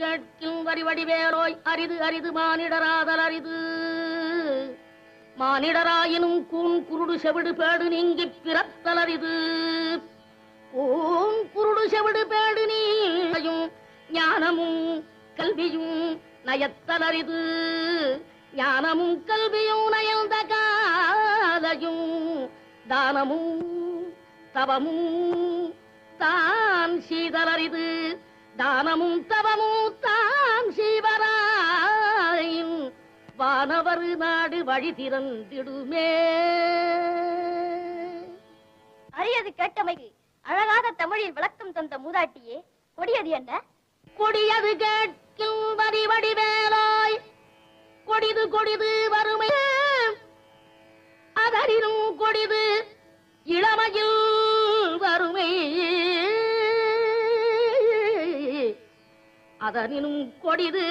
கேட்கும் வரி வடிவேலோய் அரிது அரிது மானிடராதல் அரிது. மானிடராயினும் கூண் குருடு செவிடு பேடு நீங்கி பிறத்தல் அரிது. கூன் குருடு செவிடு பேடு நீயும் ஞானமும் கல்வியும் நயத்தல் அரிது. ஞானமும் கல்வியும் நயந்த காதையும் தானமும் தவமும் தான் சீதலரிது தானமும் தவமும் தான் சீவராயின் வானவர் நாடு வழி திறந்திடுமே. அரியது கேட்டமைக்கு அழகாக தமிழில் விளக்கம் தந்த மூதாட்டியே கொடியது என்ன? கொடியது கேட்கும் வரி வடிவேலாய் கொடிது கொடிது வறுமை. அதனினும் கொடிது.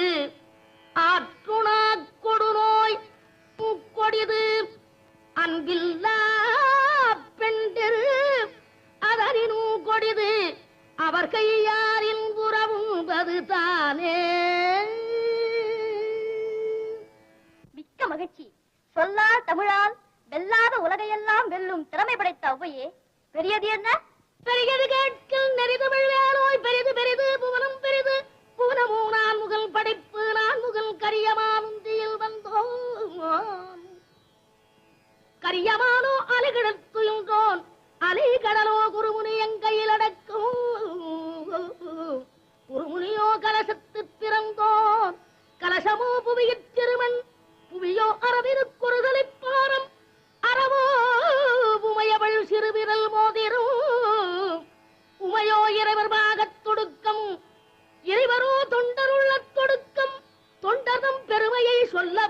ஆற்றுணா கொடுநோய் கொடிது அன்பில்லா பெண்டெரு. அதனினும் கொடிது. அவர் கையாரின் புறவும்பது தானே. மிக்க மகிழ்ச்சி. சொல்லால் தமிழால் வெல்லாத உலகையெல்லாம் வெல்லும் திறமை படைத்த ஔவையே பெரியது என்ன? பெரியது கேட்கில் வேலோய் பெரிது பெரிது புவனம் பெரிது. புவனமோ நான் முகல் படைப்பு நான் முகல் கரியமானுந்தியில் வந்தோம். கரியமா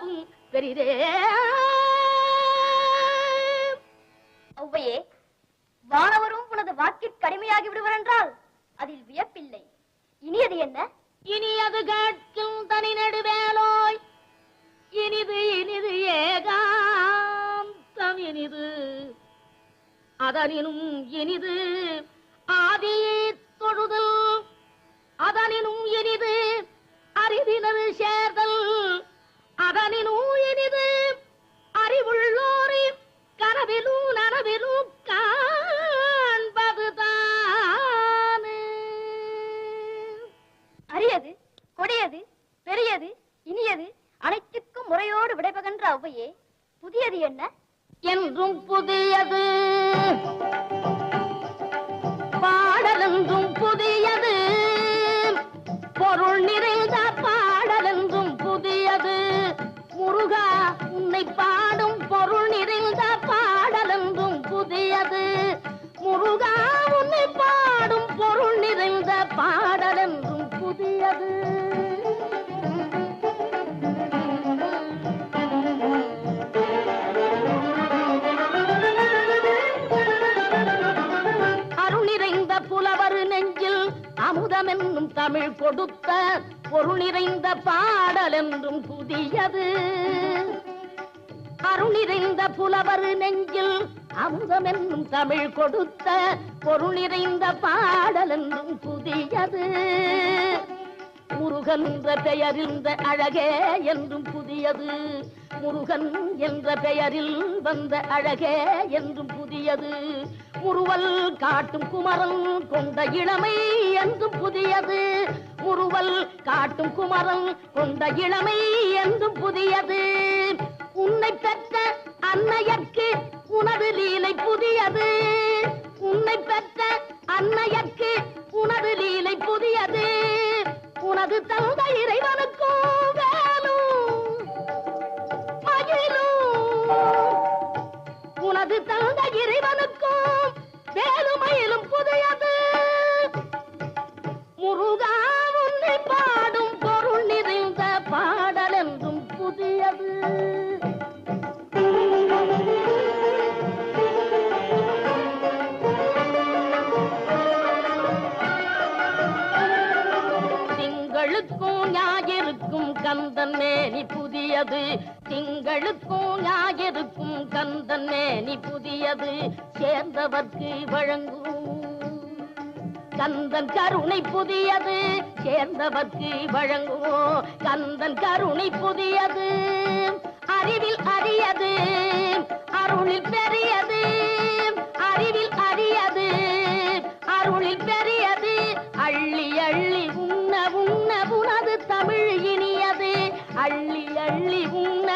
சொல்லவும் பெரிதே. ஔவையே வானவரும் உனது வாக்கிற் கடுமையாகி விடுவர் என்றால் அதில் வியப்பில்லை. இனியது என்ன? இனி அது கேட்கும் தனி நடுவேலோய். இனிது இனிது ஏகாந்தம் இனிது. அதனினும் இனிது ஆதியே தொழுதல். அதனினும் இனிது விடைபகன்ற புதியது என்ன? என்றும் புதியது. பாடலென்றும் புதியது. பொருள் நிறைந்த பாடலென்றும் புதியது. முருகா உன்னை பா புலவர் நெஞ்சில் அமுதம் என்னும் தமிழ் கொடுத்த பொருள் நிறைந்த பாடல் என்றும் புதியது அருணிறைந்த புலவர் நெஞ்சில் அமுதம் என்னும் தமிழ் கொடுத்த பொருள் நிறைந்த பாடல் என்றும் புதியது. முருகன் என்ற பெயரில் அழகே என்றும் புதியது. முருகன் என்ற பெயரில் வந்த அழகே என்றும் புதியது. முருவல் காட்டும் குமரன் கொண்ட இளமை என்றும் புதியது. முருவல் காட்டும் குமரன் கொண்ட இளமை என்றும் புதியது. உன்னை பெற்ற அன்னையற்கு உனது லீலை புதியது. உன்னை பெற்ற அன்னைய அது தந்த இறைவனுக்கும் வேலுமயிலும் புதையது. முருகா திங்களுக்கும் ஞாயிறுக்கும் கந்தன் மேனி புதியது. திங்களுக்கும் ஞாயிறுக்கும் கந்தன் மேனி புதியது. சேர்ந்தவர்க்கு வழங்கும் கந்தன் கருணை புதியது. சேர்ந்தவர்க்கு வழங்குவோம். கந்தன் கருணை புதியது. அறிவில் அறியது அள்ளி அள்ளி உன்னை